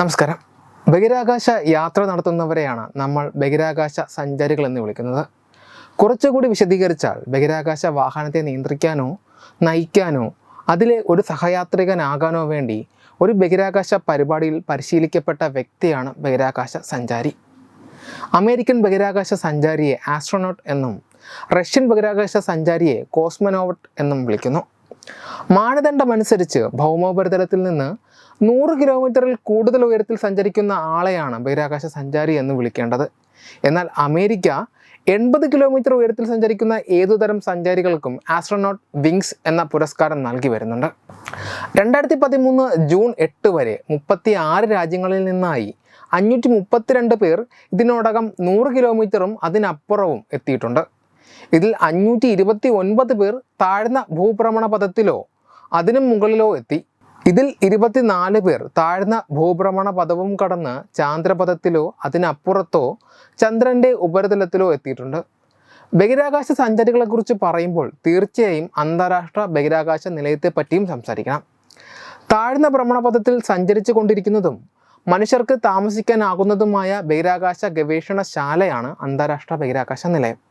നമസ്കാരം. ബഹിരാകാശ യാത്ര നടത്തുന്നവരെയാണ് നമ്മൾ ബഹിരാകാശ സഞ്ചാരികൾ എന്ന് വിളിക്കുന്നത്. കുറച്ചുകൂടി വിശദീകരിച്ചാൽ ബഹിരാകാശ വാഹനത്തെ നിയന്ത്രിക്കാനോ നയിക്കാനോ അതിലെ ഒരു സഹയാത്രികനാകാനോ വേണ്ടി ഒരു ബഹിരാകാശ പരിപാടിയിൽ പരിശീലിക്കപ്പെട്ട വ്യക്തിയാണ് ബഹിരാകാശ സഞ്ചാരി. അമേരിക്കൻ ബഹിരാകാശ സഞ്ചാരിയെ ആസ്ട്രോനോട്ട് എന്നും റഷ്യൻ ബഹിരാകാശ സഞ്ചാരിയെ കോസ്മനോവട്ട് എന്നും വിളിക്കുന്നു. മാനദണ്ഡമനുസരിച്ച് ഭൗമോപരിതലത്തിൽ നിന്ന് നൂറ് കിലോമീറ്ററിൽ കൂടുതൽ ഉയരത്തിൽ സഞ്ചരിക്കുന്ന ആളെയാണ് ബഹിരാകാശ സഞ്ചാരി എന്ന് വിളിക്കേണ്ടത്. എന്നാൽ അമേരിക്ക എൺപത് കിലോമീറ്റർ ഉയരത്തിൽ സഞ്ചരിക്കുന്ന ഏതുതരം സഞ്ചാരികൾക്കും ആസ്ട്രോനോട്ട് വിങ്സ് എന്ന പുരസ്കാരം നൽകി വരുന്നുണ്ട്. രണ്ടായിരത്തി പതിമൂന്ന് ജൂൺ എട്ട് വരെ മുപ്പത്തി ആറ് രാജ്യങ്ങളിൽ നിന്നായി അഞ്ഞൂറ്റി മുപ്പത്തിരണ്ട് പേർ ഇതിനോടകം നൂറ് കിലോമീറ്ററും അതിനപ്പുറവും എത്തിയിട്ടുണ്ട്. ഇതിൽ അഞ്ഞൂറ്റി ഇരുപത്തി ഒൻപത് പേർ താഴ്ന്ന ഭൂഭ്രമണ പദത്തിലോ അതിനും മുകളിലോ എത്തി. ഇതിൽ ഇരുപത്തിനാല് പേർ താഴ്ന്ന ഭൂഭ്രമണ പദവും കടന്ന് ചാന്ദ്രപഥത്തിലോ അതിനപ്പുറത്തോ ചന്ദ്രന്റെ ഉപരിതലത്തിലോ എത്തിയിട്ടുണ്ട്. ബഹിരാകാശ സഞ്ചാരികളെക്കുറിച്ച് പറയുമ്പോൾ തീർച്ചയായും അന്താരാഷ്ട്ര ബഹിരാകാശ നിലയത്തെ പറ്റിയും സംസാരിക്കണം. താഴ്ന്ന ഭ്രമണപഥത്തിൽ സഞ്ചരിച്ചു കൊണ്ടിരിക്കുന്നതും മനുഷ്യർക്ക് താമസിക്കാനാകുന്നതുമായ ബഹിരാകാശ ഗവേഷണശാലയാണ് അന്താരാഷ്ട്ര ബഹിരാകാശ നിലയം.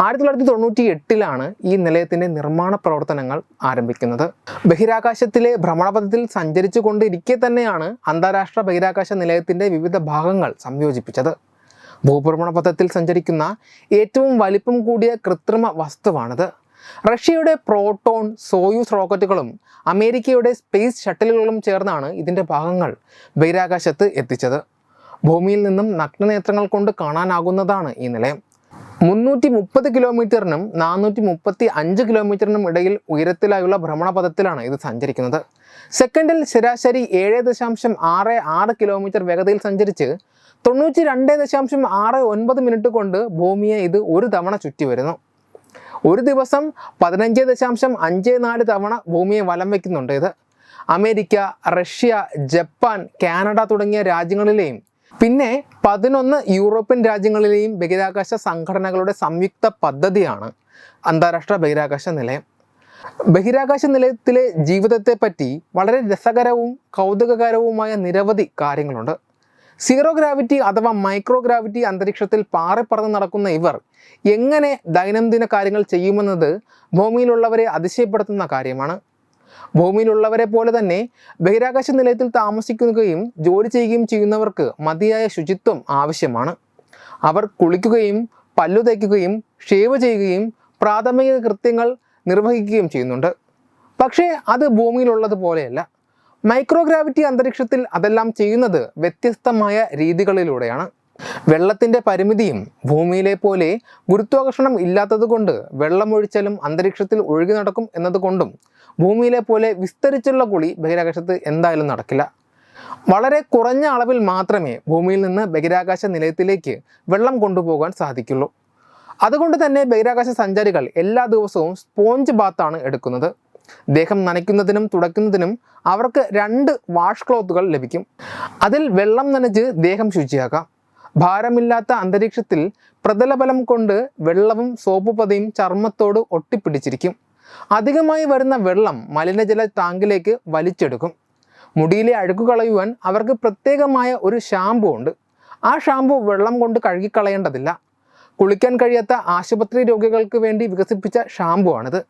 ആയിരത്തി തൊള്ളായിരത്തി തൊണ്ണൂറ്റി എട്ടിലാണ് ഈ നിലയത്തിന്റെ നിർമ്മാണ പ്രവർത്തനങ്ങൾ ആരംഭിക്കുന്നത്. ബഹിരാകാശത്തിലെ ഭ്രമണപഥത്തിൽ സഞ്ചരിച്ചു കൊണ്ടിരിക്കെ തന്നെയാണ് അന്താരാഷ്ട്ര ബഹിരാകാശ നിലയത്തിന്റെ വിവിധ ഭാഗങ്ങൾ സംയോജിപ്പിച്ചത്. ഭൂഭ്രമണപഥത്തിൽ സഞ്ചരിക്കുന്ന ഏറ്റവും വലിപ്പം കൂടിയ കൃത്രിമ വസ്തുവാണിത്. റഷ്യയുടെ പ്രോട്ടോൺ സോയൂസ് റോക്കറ്റുകളും അമേരിക്കയുടെ സ്പേസ് ഷട്ടിലുകളും ചേർന്നാണ് ഇതിന്റെ ഭാഗങ്ങൾ ബഹിരാകാശത്ത് എത്തിച്ചത്. ഭൂമിയിൽ നിന്നും നഗ്നനേത്രങ്ങൾ കൊണ്ട് കാണാനാകുന്നതാണ് ഈ നിലയം. മുന്നൂറ്റി മുപ്പത് കിലോമീറ്ററിനും നാനൂറ്റി മുപ്പത്തി അഞ്ച് കിലോമീറ്ററിനും ഇടയിൽ ഉയരത്തിലായുള്ള ഭ്രമണപഥത്തിലാണ് ഇത് സഞ്ചരിക്കുന്നത്. സെക്കൻഡിൽ ശരാശരി ഏഴ് ദശാംശം ആറ് ആറ് കിലോമീറ്റർ വേഗതയിൽ സഞ്ചരിച്ച് തൊണ്ണൂറ്റി രണ്ട് ദശാംശം ആറ് ഒൻപത് മിനിറ്റ് കൊണ്ട് ഭൂമിയെ ഇത് ഒരു തവണ ചുറ്റി വരുന്നു. ഒരു ദിവസം പതിനഞ്ച് ദശാംശം അഞ്ച് നാല് തവണ ഭൂമിയെ വലം വയ്ക്കുന്നുണ്ട് ഇത്. അമേരിക്ക റഷ്യ ജപ്പാൻ കാനഡ തുടങ്ങിയ രാജ്യങ്ങളിലെയും പിന്നെ പതിനൊന്ന് യൂറോപ്യൻ രാജ്യങ്ങളിലെയും ബഹിരാകാശ സംഘടനകളുടെ സംയുക്ത പദ്ധതിയാണ് അന്താരാഷ്ട്ര ബഹിരാകാശ നിലയം. ബഹിരാകാശ നിലയത്തിലെ ജീവിതത്തെ പറ്റി വളരെ രസകരവും കൗതുകകരവുമായ നിരവധി കാര്യങ്ങളുണ്ട്. സീറോ ഗ്രാവിറ്റി അഥവാ മൈക്രോ ഗ്രാവിറ്റി അന്തരീക്ഷത്തിൽ പാറിപ്പറന്ന് നടക്കുന്ന ഇവർ എങ്ങനെ ദൈനംദിന കാര്യങ്ങൾ ചെയ്യുമെന്നത് ഭൂമിയിലുള്ളവരെ അതിശയപ്പെടുത്തുന്ന കാര്യമാണ്. ഭൂമിയിലുള്ളവരെ പോലെ തന്നെ ബഹിരാകാശ നിലയത്തിൽ താമസിക്കുകയും ജോലി ചെയ്യുകയും ചെയ്യുന്നവർക്ക് മതിയായ ശുചിത്വം ആവശ്യമാണ്. അവർ കുളിക്കുകയും പല്ലു തേക്കുകയും ഷേവ് ചെയ്യുകയും പ്രാഥമിക കൃത്യങ്ങൾ നിർവഹിക്കുകയും ചെയ്യുന്നുണ്ട്. പക്ഷേ അത് ഭൂമിയിലുള്ളത് പോലെയല്ല. മൈക്രോഗ്രാവിറ്റി അന്തരീക്ഷത്തിൽ അതെല്ലാം ചെയ്യുന്നത് വ്യത്യസ്തമായ രീതികളിലൂടെയാണ്. വെള്ളത്തിന്റെ പരിമിതിയും ഭൂമിയിലെ പോലെ ഗുരുത്വാകർഷണം ഇല്ലാത്തതുകൊണ്ട് വെള്ളമൊഴിച്ചാലും അന്തരീക്ഷത്തിൽ ഒഴുകി നടക്കും എന്നതുകൊണ്ടും ഭൂമിയിലെ പോലെ വിസ്തരിച്ചുള്ള കുളി ബഹിരാകാശത്ത് എന്തായാലും നടക്കില്ല. വളരെ കുറഞ്ഞ അളവിൽ മാത്രമേ ഭൂമിയിൽ നിന്ന് ബഹിരാകാശ നിലയത്തിലേക്ക് വെള്ളം കൊണ്ടുപോകാൻ സാധിക്കുള്ളൂ. അതുകൊണ്ട് തന്നെ ബഹിരാകാശ സഞ്ചാരികൾ എല്ലാ ദിവസവും സ്പോഞ്ച് ബാത്താണ് എടുക്കുന്നത്. ദേഹം നനയ്ക്കുന്നതിനും തുടയ്ക്കുന്നതിനും അവർക്ക് രണ്ട് വാഷ് ക്ലോത്തുകൾ ലഭിക്കും. അതിൽ വെള്ളം നനച്ച് ദേഹം ശുചിയാക്കാം. ഭാരമില്ലാത്ത അന്തരീക്ഷത്തിൽ പ്രതലബലം കൊണ്ട് വെള്ളവും സോപ്പ് പതയും ചർമ്മത്തോട് ഒട്ടിപ്പിടിച്ചിരിക്കും. അധികമായി വരുന്ന വെള്ളം മലിനജല ടാങ്കിലേക്ക് വലിച്ചെടുക്കും. മുടിയിലെ അഴുക്ക് കളയുവാൻ അവർക്ക് പ്രത്യേകമായ ഒരു ഷാമ്പു ഉണ്ട്. ആ ഷാമ്പു വെള്ളം കൊണ്ട് കഴുകിക്കളയേണ്ടതില്ല. കുളിക്കാൻ കഴിയാത്ത ആശുപത്രി രോഗികൾക്ക് വേണ്ടി വികസിപ്പിച്ച ഷാമ്പു ആണിത്.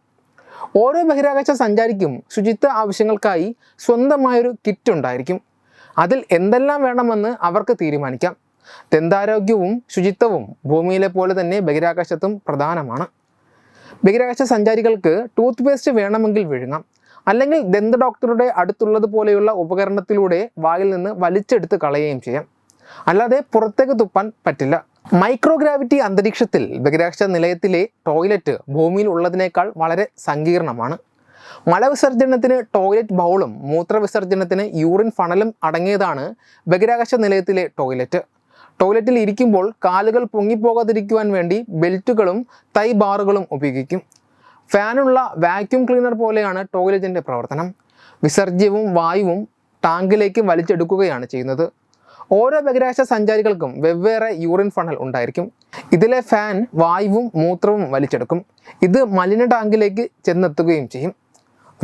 ഓരോ ബഹിരാകാശ സഞ്ചാരിക്കും ശുചിത്വ ആവശ്യങ്ങൾക്കായി സ്വന്തമായൊരു കിറ്റ് ഉണ്ടായിരിക്കും. അതിൽ എന്തെല്ലാം വേണമെന്ന് അവർക്ക് തീരുമാനിക്കാം. ദന്താരോഗ്യവും ശുചിത്വവും ഭൂമിയിലെ പോലെ തന്നെ ബഹിരാകാശത്തും പ്രധാനമാണ്. ബഹിരാകാശ സഞ്ചാരികൾക്ക് ടൂത്ത് പേസ്റ്റ് വേണമെങ്കിൽ വിഴുങ്ങാം. അല്ലെങ്കിൽ ദന്ത ഡോക്ടറുടെ അടുത്തുള്ളത് പോലെയുള്ള ഉപകരണത്തിലൂടെ വായിൽ നിന്ന് വലിച്ചെടുത്ത് കളയുകയും ചെയ്യാം. അല്ലാതെ പുറത്തേക്ക് തുപ്പാൻ പറ്റില്ല. മൈക്രോഗ്രാവിറ്റി അന്തരീക്ഷത്തിൽ ബഹിരാകാശ നിലയത്തിലെ ടോയ്ലറ്റ് ഭൂമിയിൽ ഉള്ളതിനേക്കാൾ വളരെ സങ്കീർണമാണ്. മലവിസർജനത്തിന് ടോയ്ലറ്റ് ബൗളും മൂത്രവിസർജനത്തിന് യൂറിൻ ഫണലും അടങ്ങിയതാണ് ബഹിരാകാശ നിലയത്തിലെ ടോയ്ലറ്റ് ടോയ്ലറ്റിൽ ഇരിക്കുമ്പോൾ കാലുകൾ പൊങ്ങിപ്പോകാതിരിക്കുവാൻ വേണ്ടി ബെൽറ്റുകളും തൈ ബാറുകളും ഉപയോഗിക്കും. ഫാനുള്ള വാക്യൂം ക്ലീനർ പോലെയാണ് ടോയ്ലറ്റിന്റെ പ്രവർത്തനം. വിസർജ്യവും വായുവും ടാങ്കിലേക്ക് വലിച്ചെടുക്കുകയാണ് ചെയ്യുന്നത്. ഓരോ ബഹിരാശ സഞ്ചാരികൾക്കും വെവ്വേറെ യൂറിൻ ഫണൽ ഉണ്ടായിരിക്കും. ഇതിലെ ഫാൻ വായുവും മൂത്രവും വലിച്ചെടുക്കും. ഇത് മലിന ടാങ്കിലേക്ക് ചെന്നെത്തുകയും ചെയ്യും.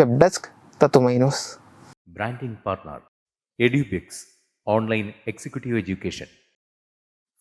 വെബ് ഡെസ്ക് തത്തുമൈനോസ് branding partner എഡ്യൂബിക്സ് online executive education